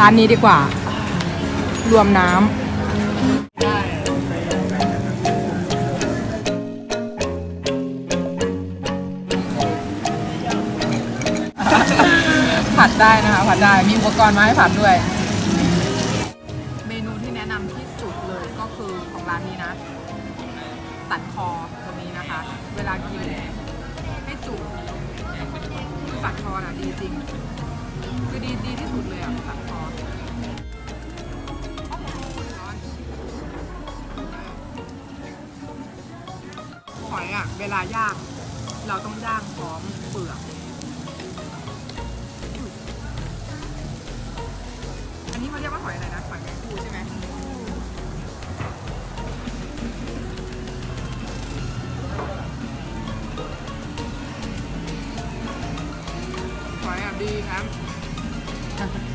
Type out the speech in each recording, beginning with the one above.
ร้านนี้ดีกว่า รวมน้ำผัดได้นะคะผัดได้มีอุปกรณ์มาให้ผัดด้วย เมนูที่แนะนำที่สุดเลยก็คือของร้านนี้นะสันคอตัวนี้นะคะ เวลากินให้จุ่มคือสันคอน่ะดีจริง คือดีดีที่สุดเลยอะสันคอ อยอะ เวลาย่าง เราต้องย่างพร้อมเปลือก อันนี้เขาเรียกว่าหอยอะไรนะหอยแมงภูใช่ไหมหอยอะดีครับ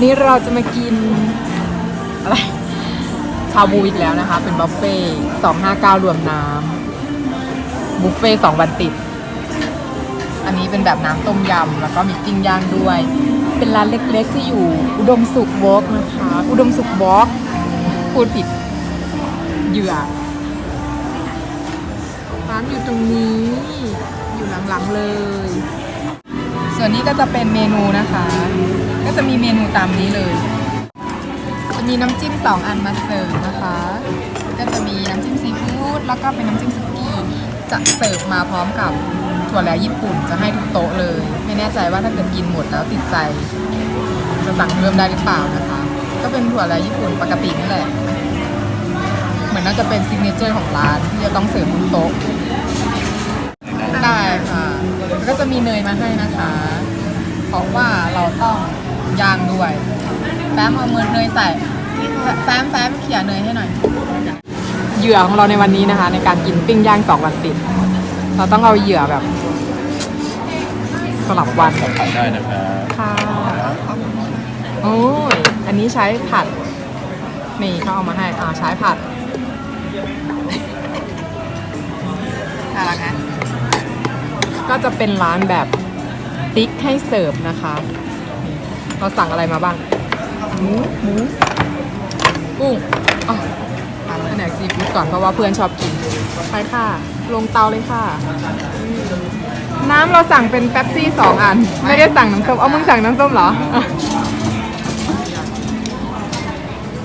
วันนี้เราจะมากินอะไรชาบูอีกแล้วนะคะ เป็นบุฟเฟ่สองห้าเก้ารวมน้ำบุฟเฟ่สองวันติด อันนี้เป็นแบบน้ำต้มยำแล้วก็มีปิ้งย่างด้วย เป็นร้านเล็กๆที่อยู่อุดมสุขวอล์กนะคะ อุดมสุขวอล์กพูดผิดเหยื่อร้านอยู่ตรงนี้ อยู่หลังๆเลย ส่วนนี้ก็จะเป็นเมนูนะคะ ก็จะมีเมนูตามนี้เลย จะมีน้ำจิ้มสองอันมาเสิร์ฟนะคะ ก็จะมีน้ำจิ้มซีฟู้ดแล้วก็เป็นน้ำจิ้มสุกี้จะเสิร์ฟมาพร้อมกับถั่วแล้วญี่ปุ่นจะให้ทุกโต๊ะเลย ไม่แน่ใจว่าถ้าเกิดกินหมดแล้วติดใจ จะสั่งเพิ่มได้หรือเปล่านะคะ ก็เป็นถั่วแล้วญี่ปุ่นปกตินี่แหละเหมือนน่าจะเป็นซิกเนเจอร์ของร้านที่จะต้องเสิร์ฟทุกโต๊ะได้ค่ะแล้วก็จะมีเนยมาให้นะคะ เพราะว่าเราต้อง ย่างด้วย แฟ้มเอาเมือเนยใส่แฟ้มแฟ้มเขี่ยเนยให้หน่อย เหยื่อของเราในวันนี้นะคะ ในการกินปิ้งย่างสองวันติด เราต้องเอาเหยื่อแบบ สลับวันได้นะครับค่ะโอ้ยอันนี้ใช้ผัด นี่เขาเอามาให้อ่าใช้ผัดอะไรนะก็จะเป็นร้านแบบติ๊กให้เสิร์ฟนะคะ เราสั่งอะไรมาบ้าง หมูหมูกุ้งอ๋อทำแผนกซีฟู้ดก่อนเพราะว่าเพื่อนชอบกินไปค่ะ ลงเตาเลยค่ะ น้ำเราสั่งเป็นแป๊บซี่สองอัน ไม่ได้สั่งน้ำส้มเอามึงสั่งน้ำส้มเหรอ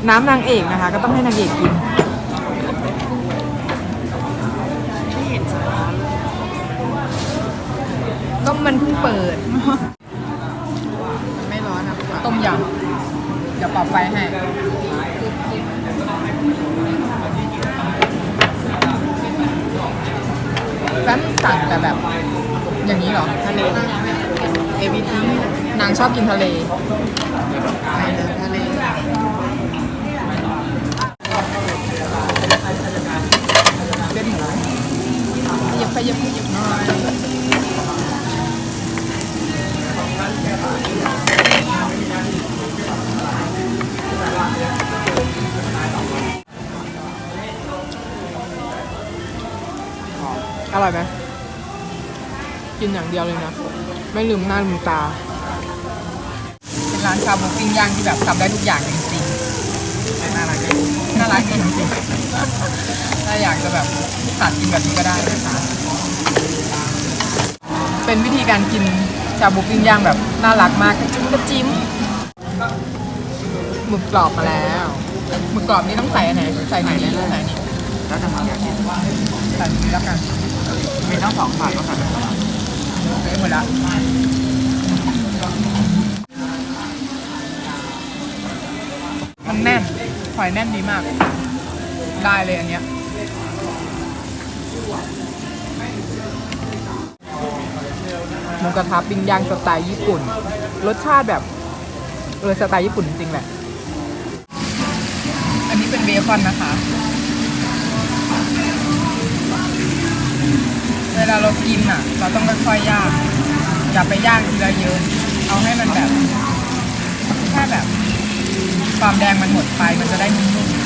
น้ำนางเอกนะคะ ก็ต้องให้นางเอกกินก็มันเพิ่งเปิด ยำเดี๋ยวปรับไฟให้แล้วสั่งแต่แบบ อย่างนี้เหรอทะเลเอวิทีนางชอบกินทะเลทะเลเส้ อร่อยไหมกินอย่างเดียวเลยนะ ไม่ลืมหน้าลืมตา เป็นร้านชาบูปิ้งย่างที่แบบทำได้ทุกอย่างจริงๆน่ารักดีน่ารักจริงๆถ้าอยากจะแบบสั่งกินแบบนี้ก็ได้นะคะเป็นวิธีการกินชาบูปิ้งย่างแบบน่ารักมากกระจิ้มกระจิ้มหมึกกรอบมาแล้วหมึกกรอบนี่ต้องใส่อันไหนใส่ไหนหรือใส่อันนี้แล้วจะมาอยากกินใส่อันนี้แล้วกัน มีทั้งสองฝ่ายก็สั่ได้เละหมดละมันแน่นหอยแน่นดีมาก ได้เลยอันเนี้ยหมูกระทะปิ้งย่างสไตล์ญี่ปุ่น รสชาติแบบเออสไตล์ญี่ปุ่นจริงๆแหละ อันนี้เป็นเบคอนนะคะ เวลาเรากินอะ เราต้องค่อยๆย่างอย่าไปย่างทีละเยอะ เอาให้มันแบบแค่แบบ ความแดงมันหมดไปมันจะได้นุ่มๆ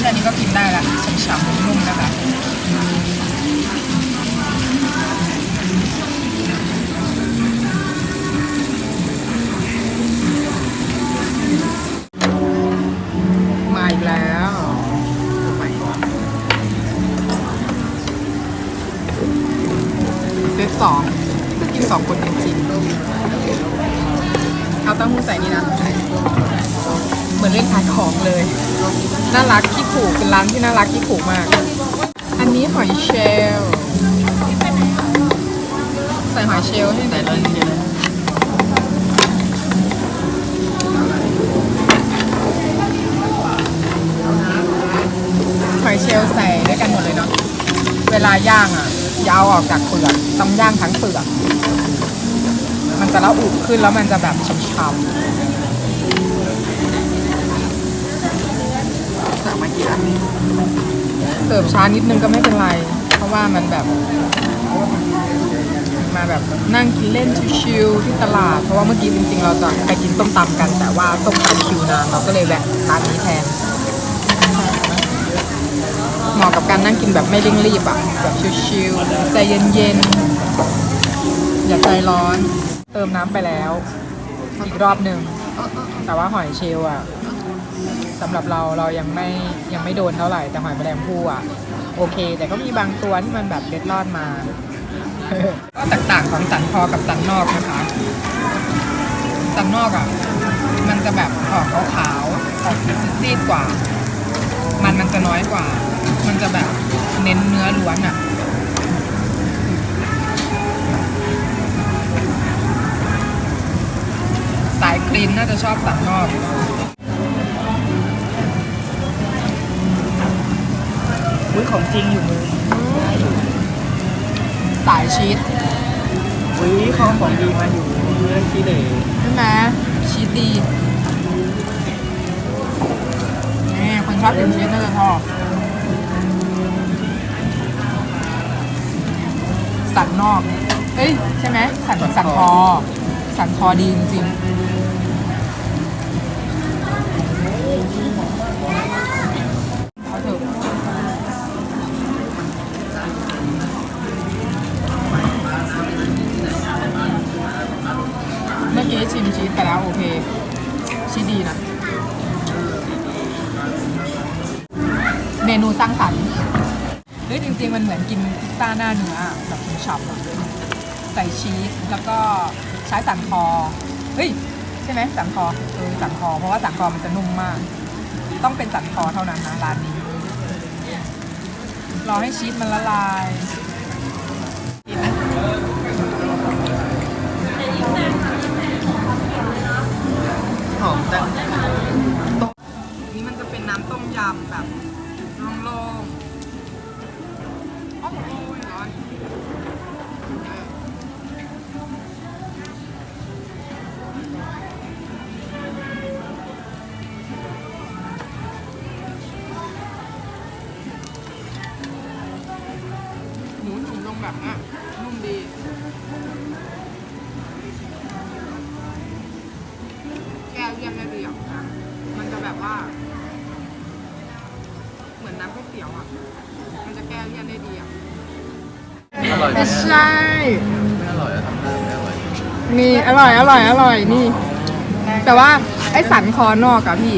แค่นี้ก็กินได้ละฉ่ำๆนุ่มๆนะคะ สองคือกินสองคนจริงๆเอาเต้าหู้ใส่นี่นะเหมือนเล่นขายของเลย น่ารักขี้ผูกเป็นร้านที่น่ารักขี้ผูกมาก อันนี้หอยเชลลใส่หอยเชลลให้หน่อยเลยหอยเชลลใส่ด้วยกันหมดเลยเนาะ เวลาย่างอะ ยาวออกจากเปลือกต้องย่างทั้งเปลือก มันจะละอุขึ้นแล้วมันจะแบบช้ำๆสั่งมากี่อันเสิร์ฟช้านิดนึงก็ไม่เป็นไร เพราะว่ามันแบบ มาแบบนั่งกินเล่นชิวๆที่ตลาด เพราะว่าเมื่อกี้จริงๆ เราจะไปกินต้มตำกัน แต่ว่าต้มตำคิวนานเราก็เลยแวะร้านนี้แทน เหมาะกับการนั่งกินแบบไม่เร่งรีบอะ แบบชิวๆใจเย็นๆ อย่าใจร้อน เติมน้ำไปแล้ว อีกรอบหนึ่ง แต่ว่าหอยเชลล์อะสำหรับเราเรายังไม่ยังไม่โดนเท่าไหร่ แต่หอยแมลงภู่อะ โอเค แต่ก็มีบางตัวที่มันแบบเล็ดลอดมา ก็แตกต่างของสันคอกับสันนอกนะคะ สันนอกอะ มันจะแบบออกขาวๆออกซีดๆกว่า มันมันจะน้อยกว่า มันจะแบบเน้นเนื้อล้วนอะสายคลีนน่าจะชอบสันนอกอุ้ยของจริงอยู่มือสายชีสอุ้ยของของดีมาอยู่เมื่อกี้เลยใช่ไหมชีสดีนี่คนชอบกินชีสน่าจะชอบ สันนอก เอ้ย ใช่ไหมสันสันคอ สันคอดีจริงๆเอาเถอะเมื่อกี้ชิมชีสไปแล้วโอเคชีสดีนะ เมนูสร้างสรรค์เฮ้ยจริงๆมันเหมือนกินพิซซ่าหน้าเนื้อแบบฉ่ำอะใส่ชีสแล้วก็ใช้สันคอเฮ้ยใช่ไหมสันคอเออสันคอเพราะว่าสันคอมันจะนุ่มมาก ต้องเป็นสันคอเท่านั้นนะร้านนี้รอให้ชีสมันละลาย มูจุ่มลงแบบเนี้ยนุ่มดีแก้วเลี่ยนได้ดีอะมันจะแบบว่า เหมือนน้ำก๋วยเตี๋ยวอะ มันจะแก้เลี่ยนได้ดีอะอร่อยไหมไม่ใช่ ไม่อร่อยอะทำได้ไม่อร่อยนี่อร่อยอร่อยอร่อยนี่ แต่ว่าไอ้สันคอนอกอะพี่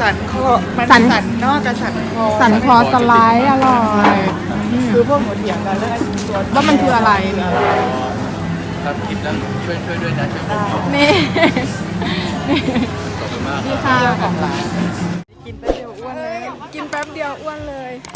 สันคอมันสัน สันนอกกับสันคอสันคอสไลด์อร่อยอืม คือพวกหมูเถียงกันแล้วไอ้ตัวว่ามันคืออะไรครับกินแล้วช่วยช่วยด้วยนะช่วยผมนี่ ขอบคุณมากนี่ค่ะของร้านกินไปเดียวอ้วนเลย กินแป๊บเดียวอ้วนเลยอ